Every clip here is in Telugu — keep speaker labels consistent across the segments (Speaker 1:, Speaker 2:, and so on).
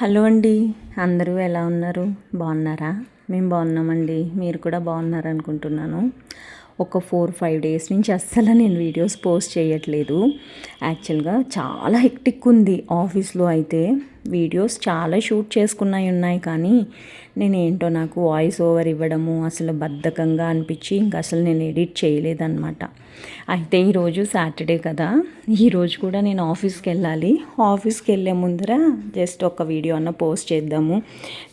Speaker 1: హలో అండి అందరూ ఎలా ఉన్నారు? బాగున్నారా? మేము బాగున్నామండి మీరు కూడా బాగున్నారు అనుకుంటున్నాను. ఒక ఫోర్ ఫైవ్ డేస్ నుంచి అస్సలు నేను వీడియోస్ పోస్ట్ చేయట్లేదు. యాక్చువల్గా చాలా హెక్టిక్ ఉంది ఆఫీస్లో అయితే. వీడియోస్ చాలా షూట్ చేసుకున్నాయి ఉన్నాయి కానీ నేను ఏంటో నాకు వాయిస్ ఓవర్ ఇవ్వడము అసలు బద్ధకంగా అనిపించి ఇంకా అసలు నేను ఎడిట్ చేయలేదన్నమాట. అయితే ఈరోజు సాటర్డే కదా. ఈరోజు కూడా నేను ఆఫీస్కి వెళ్ళాలి. ఆఫీస్కి వెళ్ళే ముందర జస్ట్ ఒక వీడియో అన్న పోస్ట్ చేద్దాము.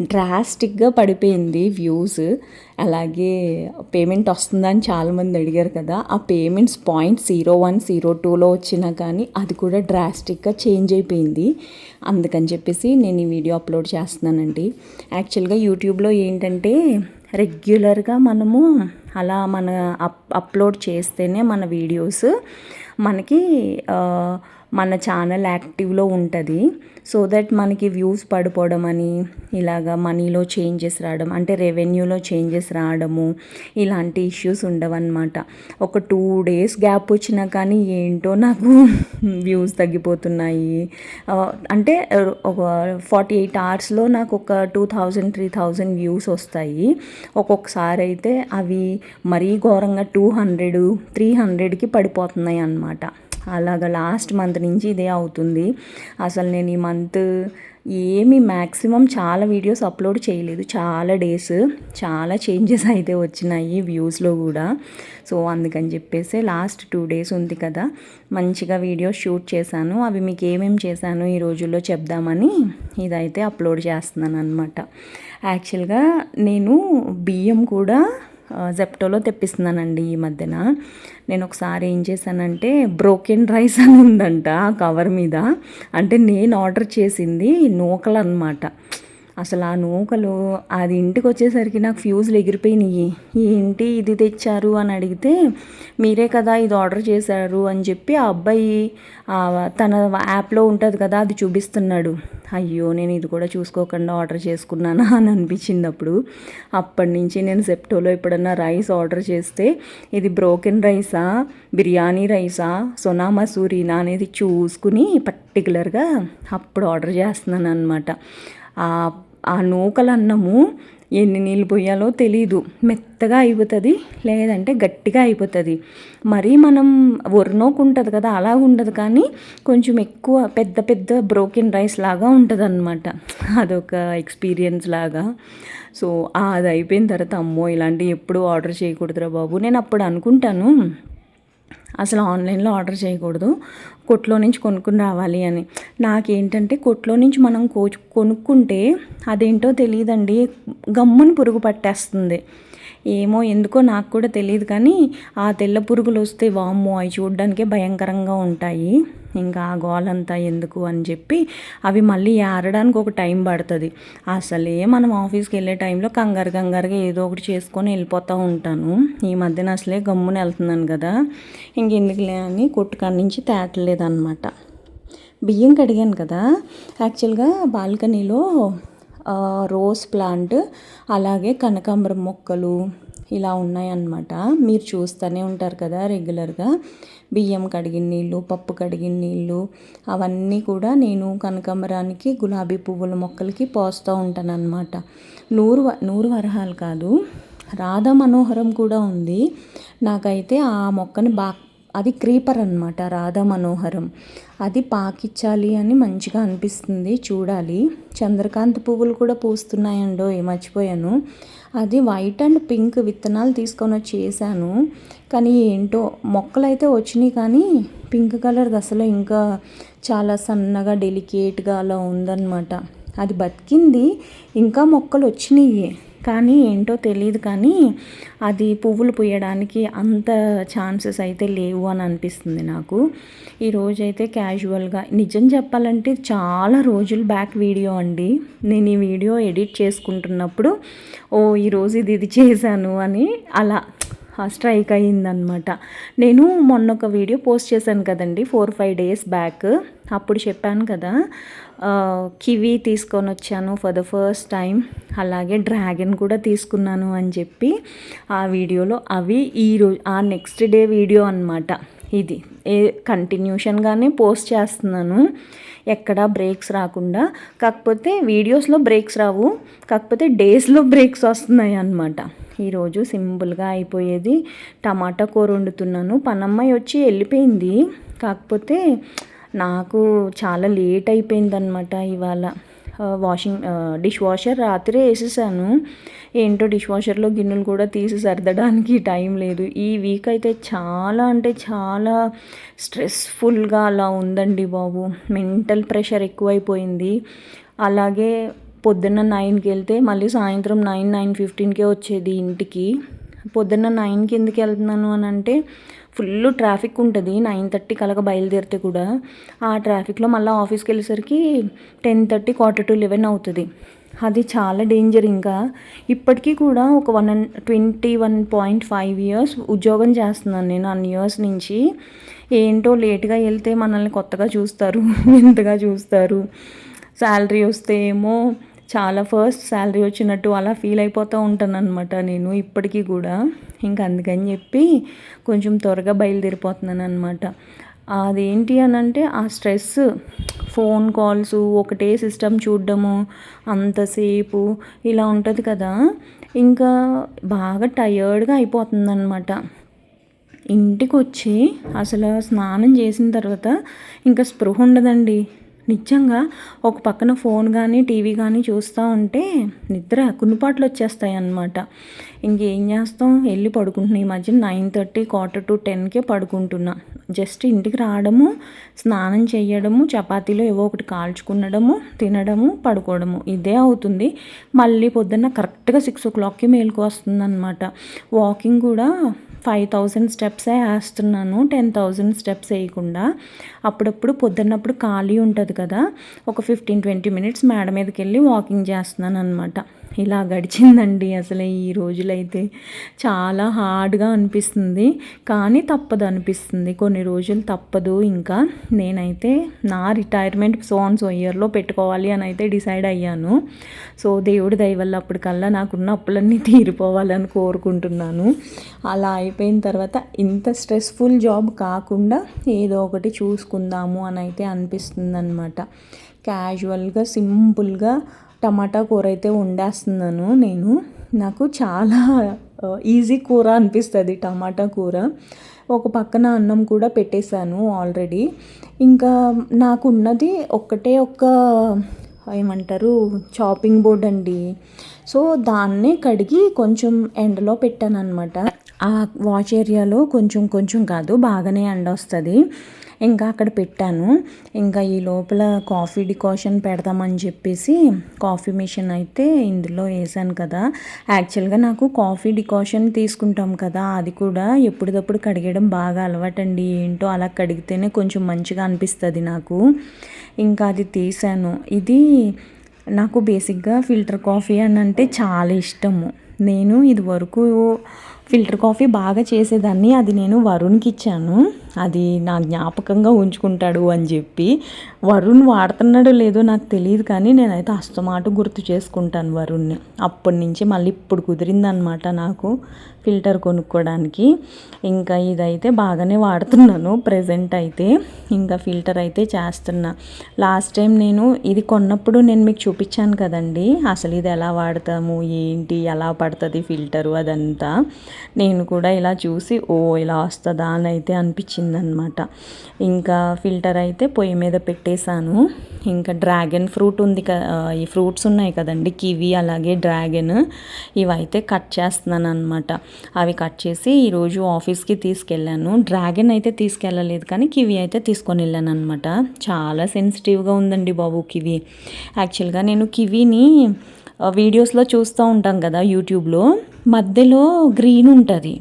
Speaker 1: డ్రాస్టిక్గా పడిపోయింది వ్యూస్. అలాగే పేమెంట్ వస్తుందని చాలామంది అడిగారు కదా. ఆ payments point zero one zero టూలో వచ్చినా కానీ అది కూడా డ్రాస్టిక్గా చేంజ్ అయిపోయింది. అందుకని చెప్పేసి నేను ఈ వీడియో అప్లోడ్ చేస్తున్నానండి. యాక్చువల్గా యూట్యూబ్లో ఏంటంటే రెగ్యులర్గా మనము అలా మన అప్ అప్లోడ్ చేస్తేనే మన వీడియోస్ మనకి మన ఛానల్ యాక్టివ్లో ఉంటుంది. సో దట్ మనకి వ్యూస్ పడిపోవడం అని ఇలాగ మనీలో చేంజెస్ రావడం అంటే రెవెన్యూలో చేంజెస్ రావడము ఇలాంటి ఇష్యూస్ ఉండవన్నమాట. ఒక టూ డేస్ గ్యాప్ వచ్చినా కానీ ఏంటో నాకు వ్యూస్ తగ్గిపోతున్నాయి. అంటే ఒక ఫార్టీ ఎయిట్ అవర్స్లో నాకు ఒక two thousand three thousand views వస్తాయి. ఒక్కొక్కసారి అయితే అవి మరీ ఘోరంగా టూ హండ్రెడ్ త్రీ హండ్రెడ్కి పడిపోతున్నాయి అన్నమాట. అలాగ లాస్ట్ మంత్ నుంచి ఇదే అవుతుంది. అసలు నేను ఈ మంత్ ఏమి మ్యాక్సిమం చాలా వీడియోస్ అప్లోడ్ చేయలేదు. చాలా డేస్ చాలా చేంజెస్ అయితే వచ్చినాయి వ్యూస్లో కూడా. సో అందుకని చెప్పేసి లాస్ట్ టూ డేస్ ఉంది కదా మంచిగా వీడియోస్ షూట్ చేశాను. అవి మీకు ఏమేమి చేశాను ఈ రోజుల్లో చెప్దామని ఇదైతే అప్లోడ్ చేస్తున్నాను అనమాట యాక్చువల్గా నేను బియ్యం కూడా జెప్టోలో తెప్పిస్తున్నానండి ఈ మధ్యన. నేను ఒకసారి ఏం చేశానంటే బ్రోకెన్ రైస్ అని ఉందంట కవర్ మీద. అంటే నేను ఆర్డర్ చేసింది నూకలు అనమాట అసలు ఆ నూకలు అది ఇంటికి వచ్చేసరికి నాకు ఫ్యూజ్లు ఎగిరిపోయినాయి. ఏంటి ఇది తెచ్చారు అని అడిగితే మీరే కదా ఇది ఆర్డర్ చేశారు అని చెప్పి ఆ అబ్బాయి తన యాప్లో ఉంటుంది కదా అది చూపిస్తున్నాడు. అయ్యో నేను ఇది కూడా చూసుకోకుండా ఆర్డర్ చేసుకున్నానా అని అనిపించింది అప్పుడు. అప్పటి నుంచి నేను సెప్టోలో ఎప్పుడన్నా రైస్ ఆర్డర్ చేస్తే ఇది బ్రోకెన్ రైసా బిర్యానీ రైసా సోనా మసూరినా? అనేది చూసుకుని పర్టికులర్గా అప్పుడు ఆర్డర్ చేస్తున్నాను అనమాట ఆ నూకలన్నము ఎన్ని నీళ్ళు పోయాలో తెలీదు. మెత్తగా అయిపోతుంది లేదంటే గట్టిగా అయిపోతుంది. మరీ మనం ఒరినోకు ఉంటుంది కదా అలా ఉండదు కానీ కొంచెం ఎక్కువ పెద్ద పెద్ద బ్రోకెన్ రైస్ లాగా ఉంటుంది అనమాట అదొక ఎక్స్పీరియన్స్ లాగా. సో అది అయిపోయిన తర్వాత అమ్మో ఇలాంటివి ఎప్పుడు ఆర్డర్ చేయకూడదురా బాబు. నేను అప్పుడు అనుకుంటాను అసలు ఆన్లైన్లో ఆర్డర్ చేయకూడదు. కొట్లో నుంచి కొనుక్కుని రావాలి అని. నాకేంటంటే కొట్లో నుంచి మనం కో కొనుక్కుంటే అదేంటో తెలియదండి గమ్మున పురుగు పట్టేస్తుంది. ఏమో ఎందుకో నాకు కూడా తెలియదు కానీ ఆ తెల్ల పురుగులు వస్తే వామ్మో అవి చూడడానికే భయంకరంగా ఉంటాయి. ఇంకా ఆ గోలంతా ఎందుకు అని చెప్పి అవి మళ్ళీ ఆరడానికి ఒక టైం పడుతుంది. అసలే మనం ఆఫీస్కి వెళ్ళే టైంలో కంగారు కంగారుగా ఏదో ఒకటి చేసుకొని వెళ్ళిపోతూ ఉంటాను. ఈ మధ్యన అసలే గమ్మున వెళ్తున్నాను కదా. ఇంకెందుకులే అని కొట్టుకాడి నుంచి తేటలేదన్నమాట. బియ్యం కడిగాను కదా. యాక్చువల్గా బాల్కనీలో రోజ్ ప్లాంట్ అలాగే కనకాంబరం మొక్కలు ఇలా ఉన్నాయన్నమాట. మీరు చూస్తూనే ఉంటారు కదా రెగ్యులర్గా. బియ్యం కడిగిన నీళ్ళు పప్పు కడిగిన నీళ్ళు అవన్నీ కూడా నేను కనకాంబరానికి గులాబీ పువ్వుల మొక్కలకి పోస్తూ ఉంటాను అనమాట నూరు నూరు వరహాలు కాదు రాధా మనోహరం కూడా ఉంది. నాకైతే ఆ మొక్కని బాగా అది క్రీపర్ అనమాట రాధా మనోహరం. అది పాకిచ్చాలి అని మంచిగా అనిపిస్తుంది చూడాలి. చంద్రకాంత్ పువ్వులు కూడా పూస్తున్నాయండో మర్చిపోయాను. అది వైట్ అండ్ పింక్ విత్తనాలు తీసుకొని వచ్చి వేసాను. కానీ ఏంటో మొక్కలు అయితే వచ్చినాయి కానీ పింక్ కలర్ అసలు ఇంకా చాలా సన్నగా డెలికేట్గా అలా ఉందన్నమాట. అది బతికింది ఇంకా మొక్కలు వచ్చినాయి. కానీ ఏంటో తెలియదు కానీ అది పువ్వులు పూయడానికి అంత ఛాన్సెస్ అయితే లేవు అని అనిపిస్తుంది నాకు. ఈరోజైతే క్యాజువల్గా నిజం చెప్పాలంటే చాలా రోజుల బ్యాక్ వీడియో అండి. నేను ఈ వీడియో ఎడిట్ చేసుకుంటున్నప్పుడు ఓ ఈరోజు ఇది ఇది చేశాను అని అలా స్ట్రైక్ అయ్యిందనమాట. నేను మొన్న ఒక వీడియో పోస్ట్ చేశాను కదండి ఫోర్ ఫైవ్ డేస్ బ్యాక్. అప్పుడు చెప్పాను కదా కివీ తీసుకొని వచ్చాను ఫర్ ద ఫస్ట్ టైం అలాగే డ్రాగన్ కూడా తీసుకున్నాను అని చెప్పి ఆ వీడియోలో. అవి ఈరోజు ఆ నెక్స్ట్ డే వీడియో అనమాట ఇది. ఏ కంటిన్యూషన్గానే పోస్ట్ చేస్తున్నాను. ఎక్కడ బ్రేక్స్ రాకుండా. కాకపోతే వీడియోస్లో బ్రేక్స్ రావు. కాకపోతే డేస్లో బ్రేక్స్ వస్తున్నాయి అన్నమాట. ఈరోజు సింపుల్గా అయిపోయేది. టమాటా కూర వండుతున్నాను. పనమ్మాయి వచ్చి వెళ్ళిపోయింది. కాకపోతే నాకు చాలా లేట్ అయిపోయిందనమాట ఇవాళ. వాషింగ్ డిష్ వాషర్ రాత్రి వేసేసాను. ఏంటో డిష్ వాషర్లో గిన్నెలు కూడా తీసి సర్దడానికి టైం లేదు. ఈ వీక్ అయితే చాలా అంటే చాలా స్ట్రెస్ఫుల్గా అలా ఉందండి బాబు. మెంటల్ ప్రెషర్ ఎక్కువైపోయింది. అలాగే పొద్దున్న నైన్కి వెళ్తే మళ్ళీ సాయంత్రం నైన్ నైన్ ఫిఫ్టీన్కే వచ్చేది ఇంటికి. పొద్దున్న నైన్కి ఎందుకు వెళ్తున్నాను అని అంటే ఫుల్ ట్రాఫిక్ ఉంటుంది. నైన్ థర్టీ కలగ బయలుదేరితే కూడా ఆ ట్రాఫిక్లో మళ్ళీ ఆఫీస్కి వెళ్ళేసరికి ten thirty quarter to eleven అవుతుంది. అది చాలా డేంజర్ ఇంకా. ఇప్పటికీ కూడా ఒక one and twenty one point five years ఉద్యోగం చేస్తున్నాను నేను. అన్ని ఇయర్స్ నుంచి ఏంటో లేట్గా వెళ్తే మనల్ని కొత్తగా చూస్తారు. ఎంతగా చూస్తారు. శాలరీ వస్తే ఏమో చాలా ఫస్ట్ శాలరీ వచ్చినట్టు అలా ఫీల్ అయిపోతూ ఉంటాను అనమాట నేను ఇప్పటికీ కూడా. ఇంకా అందుకని చెప్పి కొంచెం త్వరగా బయలుదేరిపోతున్నాను అనమాట అదేంటి అని అంటే ఆ స్ట్రెస్ ఫోన్ కాల్స్ ఒకటే సిస్టమ్ చూడడము అంతసేపు ఇలా ఉంటుంది కదా. ఇంకా బాగా టయర్డ్గా అయిపోతుంది అనమాట ఇంటికి వచ్చి అసలు స్నానం చేసిన తర్వాత ఇంకా స్పృహ ఉండదండి. నిజంగా ఒక పక్కన ఫోన్ కానీ టీవీ కానీ చూస్తూ ఉంటే నిద్ర కునుపాట్లు వచ్చేస్తాయి అన్నమాట ఇంకేం చేస్తాం? వెళ్ళి పడుకుంటున్నా. ఈ మధ్య నైన్ థర్టీ క్వార్టర్ టు టెన్కే పడుకుంటున్నా. జస్ట్ ఇంటికి రావడము స్నానం చేయడము చపాతీలో ఏవో ఒకటి కాల్చుకునడము తినడము పడుకోవడము. ఇదే అవుతుంది. మళ్ళీ పొద్దున్న కరెక్ట్గా సిక్స్ ఓ క్లాక్కి మేలుకు వస్తుంది అనమాట వాకింగ్ కూడా ఫైవ్ థౌజండ్ స్టెప్సే వేస్తున్నాను. టెన్ థౌజండ్ స్టెప్స్ వేయకుండా. అప్పుడప్పుడు పొద్దున్నప్పుడు ఖాళీ ఉంటుంది కదా. ఒక ఫిఫ్టీన్ ట్వంటీ మినిట్స్ మేడ మీదకి వెళ్ళి వాకింగ్ చేస్తున్నాను అనమాట ఇలా గడిచిందండి అసలు ఈ రోజులైతే. చాలా హార్డ్గా అనిపిస్తుంది. కానీ తప్పదు అనిపిస్తుంది. కొన్ని రోజులు తప్పదు. ఇంకా నేనైతే నా రిటైర్మెంట్ సోన్ సో ఇయర్లో పెట్టుకోవాలి అని అయితే డిసైడ్ అయ్యాను. సో దేవుడి దయ వల్ల అప్పటికల్లా నాకున్న అప్పులన్నీ తీరిపోవాలని కోరుకుంటున్నాను. అలా అయిపోయిన తర్వాత ఇంత స్ట్రెస్ఫుల్ జాబ్ కాకుండా ఏదో ఒకటి చూసుకుందాము అని అయితే అనిపిస్తుంది అనమాట క్యాజువల్గా సింపుల్గా టమాటా కూర అయితే వండేస్తున్నాను నేను. నాకు చాలా ఈజీ కూర అనిపిస్తుంది టమాటా కూర. ఒక పక్కన అన్నం కూడా పెట్టేశాను ఆల్రెడీ ఇంకా నాకు ఉన్నది ఒక్కటే ఒక్క ఏమంటారు చాపింగ్ బోర్డ్ అండి. సో దాన్నే కడిగి కొంచెం ఎండలో పెట్టాను అనమాట ఆ వాష్ ఏరియాలో కొంచెం కొంచెం కాదు బాగానే ఎండ వస్తుంది ఇంకా అక్కడ పెట్టాను. ఇంకా ఈ లోపల కాఫీ డికాషన్ పెడదామని చెప్పేసి కాఫీ మిషన్ అయితే ఇందులో వేసాను కదా. యాక్చువల్గా నాకు కాఫీ డికాషన్ తీసుకుంటాం కదా అది కూడా ఎప్పటికప్పుడు కడిగడం బాగా అలవాటండి. ఏంటో అలా కడిగితేనే కొంచెం మంచిగా అనిపిస్తుంది నాకు. ఇంకా అది తీసాను. ఇది నాకు బేసిక్గా ఫిల్టర్ కాఫీ అని అంటే చాలా ఇష్టము. నేను ఇది వరకు ఫిల్టర్ కాఫీ బాగా చేసేదాన్ని అది నేను వరుణ్కి ఇచ్చాను. అది నా జ్ఞాపకంగా ఉంచుకుంటాడు అని చెప్పి వరుణ్ వాడుతున్నాడో లేదో నాకు తెలియదు కానీ నేనైతే అస్తమాట గుర్తు చేసుకుంటాను వరుణ్ని. అప్పటి నుంచి మళ్ళీ ఇప్పుడు కుదిరిందనమాట నాకు ఫిల్టర్ కొనుక్కోవడానికి ఇంకా ఇదైతే బాగానే వాడుతున్నాను ప్రజెంట్ అయితే. ఇంకా ఫిల్టర్ అయితే చేస్తున్నా. లాస్ట్ టైం నేను ఇది కొన్నప్పుడు నేను మీకు చూపించాను కదండి. అసలు ఇది ఎలా వాడతాము? ఏంటి? ఎలా పడుతుంది ఫిల్టరు అదంతా? నేను కూడా ఇలా చూసి ఓ ఇలా వస్తుందా అని అయితే అనిపించింది. వచ్చిందనమాట ఇంకా ఫిల్టర్ అయితే పొయ్యి మీద పెట్టేశాను. ఇంకా డ్రాగన్ ఫ్రూట్ ఉంది ఈ ఫ్రూట్స్ ఉన్నాయి కదండి కివి అలాగే డ్రాగన్ ఇవైతే కట్ చేస్తున్నాను అనమాట అవి కట్ చేసి ఈరోజు ఆఫీస్కి తీసుకెళ్ళాను. డ్రాగన్ అయితే తీసుకెళ్ళలేదు కానీ కివి అయితే తీసుకొని వెళ్ళాను అనమాట చాలా సెన్సిటివ్గా ఉందండి బాబు కివి. యాక్చువల్గా నేను కివీని వీడియోస్లో చూస్తూ ఉంటాం కదా యూట్యూబ్లో మధ్యలో గ్రీన్ ఉంటుంది.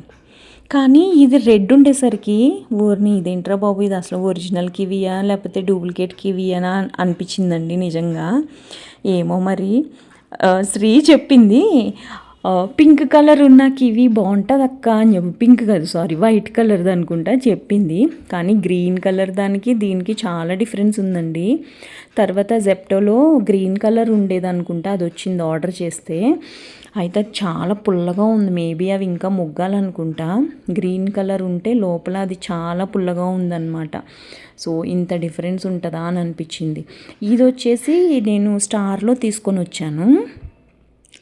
Speaker 1: కానీ ఇది రెడ్ ఉండేసరికి ఊరిని ఇదేంట్రా బాబు ఇది అసలు ఒరిజినల్ కివియా లేకపోతే డూప్లికేట్ కివియానా అనిపించిందండి నిజంగా. ఏమో మరి. శ్రీ చెప్పింది పింక్ కలర్ ఉన్న కివి బాగుంటుంది అక్క అని చెప్పి పింక్ కాదు సారీ వైట్ కలర్ది అనుకుంటా చెప్పింది. కానీ గ్రీన్ కలర్ దానికి దీనికి చాలా డిఫరెన్స్ ఉందండి. తర్వాత జెప్టోలో గ్రీన్ కలర్ ఉండేది అనుకుంటా అది వచ్చింది ఆర్డర్ చేస్తే. అయితే అది చాలా పుల్లగా ఉంది మేబీ అవి ఇంకా మొగ్గాలనుకుంటా. గ్రీన్ కలర్ ఉంటే లోపల అది చాలా పుల్లగా ఉందన్నమాట. సో ఇంత డిఫరెన్స్ ఉంటుందా అని అనిపించింది. ఇది వచ్చేసి నేను స్టార్లో తీసుకొని వచ్చాను.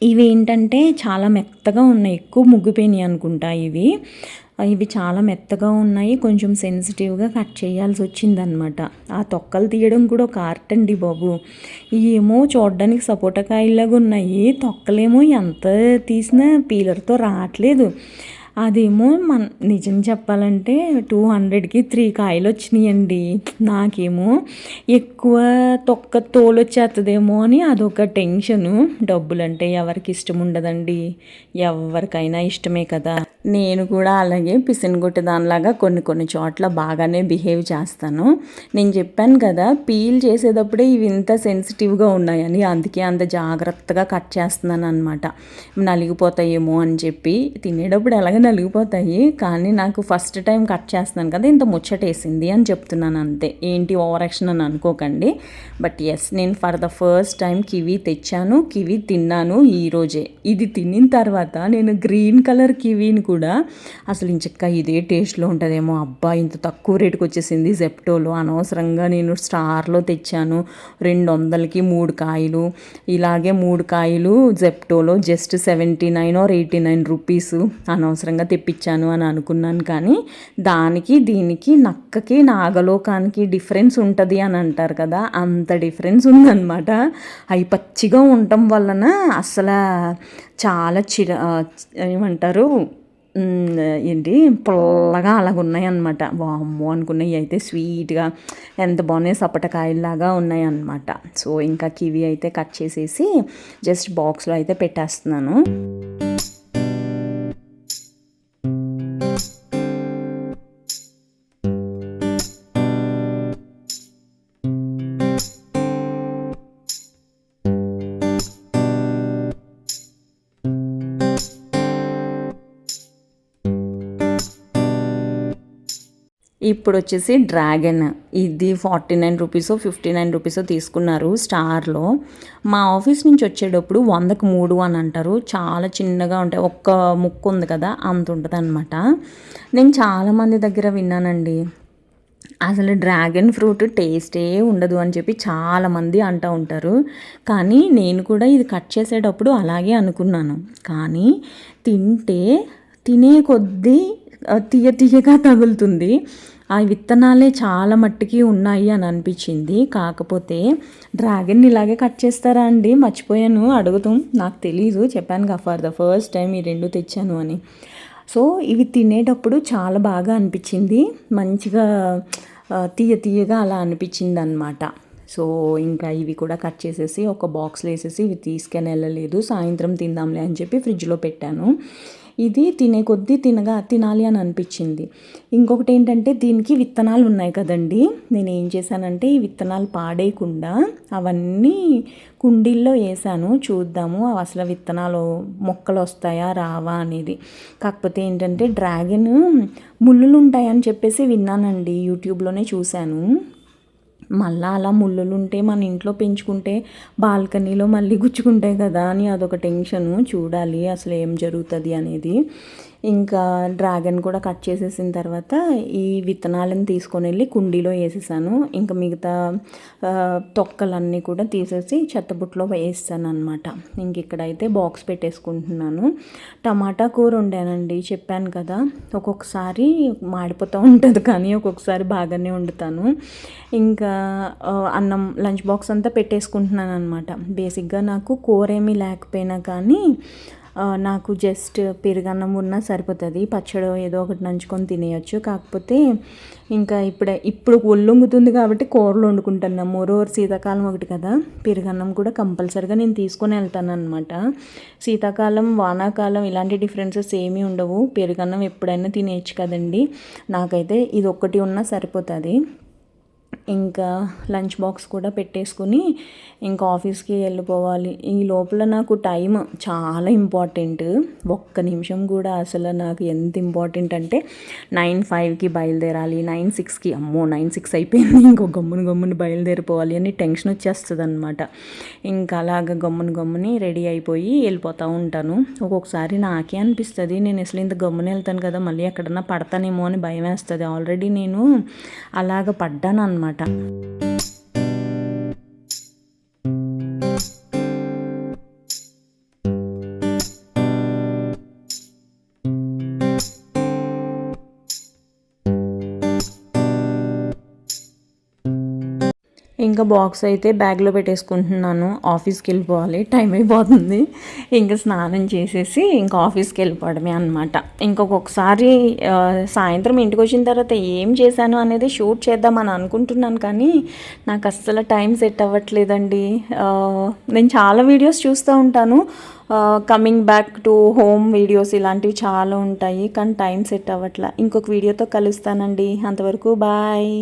Speaker 1: ఇవి ఏంటంటే చాలా మెత్తగా ఉన్నాయి. ఎక్కువ ముగ్గిపోయినాయి అనుకుంటా ఇవి. ఇవి చాలా మెత్తగా ఉన్నాయి. కొంచెం సెన్సిటివ్గా కట్ చేయాల్సి వచ్చిందనమాట. ఆ తొక్కలు తీయడం కూడా ఒక ఆర్ట్ అండి బాబు. ఏమో చూడడానికి సపోటా కాయలాగా ఉన్నాయి. తొక్కలేమో ఎంత తీసినా పీలర్తో రావట్లేదు. అదేమో మన నిజం చెప్పాలంటే టూ హండ్రెడ్కి త్రీ కాయలు వచ్చినాయండి నాకేమో ఎక్కువ తొక్క తోలు వచ్చేస్తుందేమో అని అదొక టెన్షను. డబ్బులు అంటే ఎవరికి ఇష్టం ఉండదండి ఎవరికైనా ఇష్టమే కదా. నేను కూడా అలాగే పిసినగొట్టు దానిలాగా కొన్ని కొన్ని చోట్ల బాగానే బిహేవ్ చేస్తాను. నేను చెప్పాను కదా పీల్ చేసేటప్పుడే ఇవి ఇంత సెన్సిటివ్గా ఉన్నాయని అందుకే అంత జాగ్రత్తగా కట్ చేస్తున్నాను అనమాట నలిగిపోతాయేమో అని చెప్పి తినేటప్పుడు ఎలాగ నలిగిపోతాయి కానీ నాకు ఫస్ట్ టైం కట్ చేస్తున్నాను కదా ఇంత ముచ్చటేసింది అని చెప్తున్నాను అంతే. ఏంటి ఓవర్ యాక్షన్ అని అనుకోకండి. బట్ ఎస్ నేను for the first time kiwi తెచ్చాను కివీ తిన్నాను ఈరోజే ఇది తినిన తర్వాత నేను గ్రీన్ కలర్ కివీని కూడా అసలు ఇంచక్క ఇదే టేస్ట్లో ఉంటుందేమో. అబ్బా ఇంత తక్కువ రేటుకి వచ్చేసింది జెప్టోలో అనవసరంగా నేను స్టార్లో తెచ్చాను. రెండు వందలకి మూడు కాయలు. ఇలాగే మూడు కాయలు జెప్టోలో just seventy nine or eighty nine rupees అనవసరంగా తెప్పించాను అని అనుకున్నాను కానీ దానికి దీనికి నక్కకి నాగలోకానికి డిఫరెన్స్ ఉంటుంది అని అంటారు కదా అంత డిఫరెన్స్ ఉందన్నమాట. అవి పచ్చిగా ఉండటం వలన అసలు చాలా చిర ఏమంటారు ఏంటి పుల్లగా అలాగ ఉన్నాయి అనమాట వామ్మో అనుకున్నాయి అయితే స్వీట్గా ఎంత బాగున్నాయి సపటకాయలాగా ఉన్నాయి అనమాట సో ఇంకా కివి అయితే కట్ చేసేసి జస్ట్ బాక్స్లో అయితే పెట్టేస్తున్నాను. ఇప్పుడు వచ్చేసి డ్రాగన్. ఇది ఫార్టీ నైన్ రూపీసో ఫిఫ్టీ నైన్ రూపీసో తీసుకున్నారు స్టార్లో. మా ఆఫీస్ నుంచి వచ్చేటప్పుడు వందకు మూడు అని అంటారు. చాలా చిన్నగా ఉంటాయి. ఒక్క ముక్కు ఉంది కదా అంత ఉంటుంది అనమాట నేను చాలామంది దగ్గర విన్నానండి. అసలు డ్రాగన్ ఫ్రూట్ టేస్టే ఉండదు అని చెప్పి చాలామంది అంటూ ఉంటారు. కానీ నేను కూడా ఇది కట్ చేసేటప్పుడు అలాగే అనుకున్నాను. కానీ తింటే తినే కొద్దీ తీయ తీయగా తగులుతుంది. ఆ విత్తనాలే చాలా మట్టుకి ఉన్నాయి అని అనిపించింది. కాకపోతే డ్రాగన్ ఇలాగే కట్ చేస్తారా అండి? మర్చిపోయాను. అడుగుతాం నాకు తెలీదు. చెప్పాను కదా ఫర్ ద ఫస్ట్ టైం ఈ రెండు తెచ్చాను అని. సో ఇవి తినేటప్పుడు చాలా బాగా అనిపించింది. మంచిగా తీయ తీయగా అలా అనిపించింది అనమాట సో ఇంకా ఇవి కూడా కట్ చేసేసి ఒక బాక్స్లో వేసేసి ఇవి తీసుకెళ్ళలేదు. సాయంత్రం తిందాంలే అని చెప్పి ఫ్రిడ్జ్లో పెట్టాను. ఇది తినే కొద్దీ తినగా తినాలి అని అనిపించింది. ఇంకొకటి ఏంటంటే దీనికి విత్తనాలు ఉన్నాయి కదండి. నేను ఏం చేశానంటే ఈ విత్తనాలు పాడేయకుండా అవన్నీ కుండీల్లో వేసాను. చూద్దాము అవి అసలు విత్తనాలు మొక్కలు వస్తాయా రావా అనేది. కాకపోతే ఏంటంటే డ్రాగన్ ముళ్ళులు ఉంటాయని చెప్పేసి విన్నానండి యూట్యూబ్లోనే చూశాను. మళ్ళీ అలా ముళ్ళులు ఉంటే మన ఇంట్లో పెంచుకుంటే బాల్కనీలో మళ్ళీ గుచ్చుకుంటాయి కదా అని అదొక టెన్షను. చూడాలి అసలు ఏం జరుగుతుంది అనేది. ఇంకా డ్రాగన్ కూడా కట్ చేసేసిన తర్వాత ఈ విత్తనాలను తీసుకొని వెళ్ళి కుండీలో వేసేసాను. ఇంకా మిగతా తొక్కలన్నీ కూడా తీసేసి చెత్తబుట్టలో వేస్తాను అనమాట ఇంక ఇక్కడైతే బాక్స్ పెట్టేసుకుంటున్నాను. టమాటా కూర వండానండి చెప్పాను కదా. ఒక్కొక్కసారి మాడిపోతూ ఉంటుంది కానీ ఒక్కొక్కసారి బాగానే వండుతాను. ఇంకా అన్నం లంచ్ బాక్స్ అంతా పెట్టేసుకుంటున్నాను అనమాట బేసిక్గా నాకు కూర ఏమీ లేకపోయినా కానీ నాకు జస్ట్ పెరుగన్నం ఉన్నా సరిపోతుంది పచ్చడి ఏదో ఒకటి నంచుకొని తినేయచ్చు. కాకపోతే ఇంకా ఇప్పుడే ఇప్పుడు ఒళ్ళొంగుతుంది కాబట్టి కూరలు వండుకుంటున్నాం. మోరోవర్ శీతాకాలం ఒకటి కదా పెరుగన్నం కూడా కంపల్సరిగా నేను తీసుకొని వెళ్తాను అనమాట శీతాకాలం వానాకాలం ఇలాంటి డిఫరెన్సెస్ ఏమీ ఉండవు. పెరుగన్నం ఎప్పుడైనా తినేయచ్చు కదండి. నాకైతే ఇది ఒక్కటి ఉన్నా సరిపోతుంది. ఇంకా లంచ్ బాక్స్ కూడా పెట్టేసుకుని ఇంకా ఆఫీస్కి వెళ్ళిపోవాలి. ఈ లోపల నాకు టైం చాలా ఇంపార్టెంట్. ఒక్క నిమిషం కూడా అసలు నాకు ఎంత ఇంపార్టెంట్ అంటే నైన్ ఫైవ్కి బయలుదేరాలి నైన్ సిక్స్కి అమ్మో నైన్ సిక్స్ అయిపోయింది. ఇంకో గమ్మున గమ్ముని బయలుదేరిపోవాలి అని టెన్షన్ వచ్చేస్తుంది అనమాట ఇంకా అలాగ గమ్మున గమ్ముని రెడీ అయిపోయి వెళ్ళిపోతూ ఉంటాను. ఒక్కొక్కసారి నాకే అనిపిస్తుంది నేను అసలు ఇంత గమ్మున వెళ్తాను కదా మళ్ళీ ఎక్కడన్నా పడతానేమో అని భయం వేస్తుంది. ఆల్రెడీ నేను అలాగ పడ్డాను అనమాట అనమాట ఇంకా బాక్స్ అయితే బ్యాగ్లో పెట్టేసుకుంటున్నాను. ఆఫీస్కి వెళ్ళిపోవాలి. టైం అయిపోతుంది. ఇంకా స్నానం చేసేసి ఇంకా ఆఫీస్కి వెళ్ళిపోవడమే అనమాట ఇంకొకసారి సాయంత్రం ఇంటికి వచ్చిన తర్వాత ఏం చేశాను అనేది షూట్ చేద్దామని అనుకుంటున్నాను కానీ నాకు అస్సలు టైం సెట్ అవ్వట్లేదండి. నేను చాలా వీడియోస్ చూస్తూ ఉంటాను. Coming back to home videos ఇలాంటివి చాలా ఉంటాయి. కానీ టైం సెట్ అవ్వట్లా. ఇంకొక వీడియోతో కలుస్తానండి. అంతవరకు బాయ్.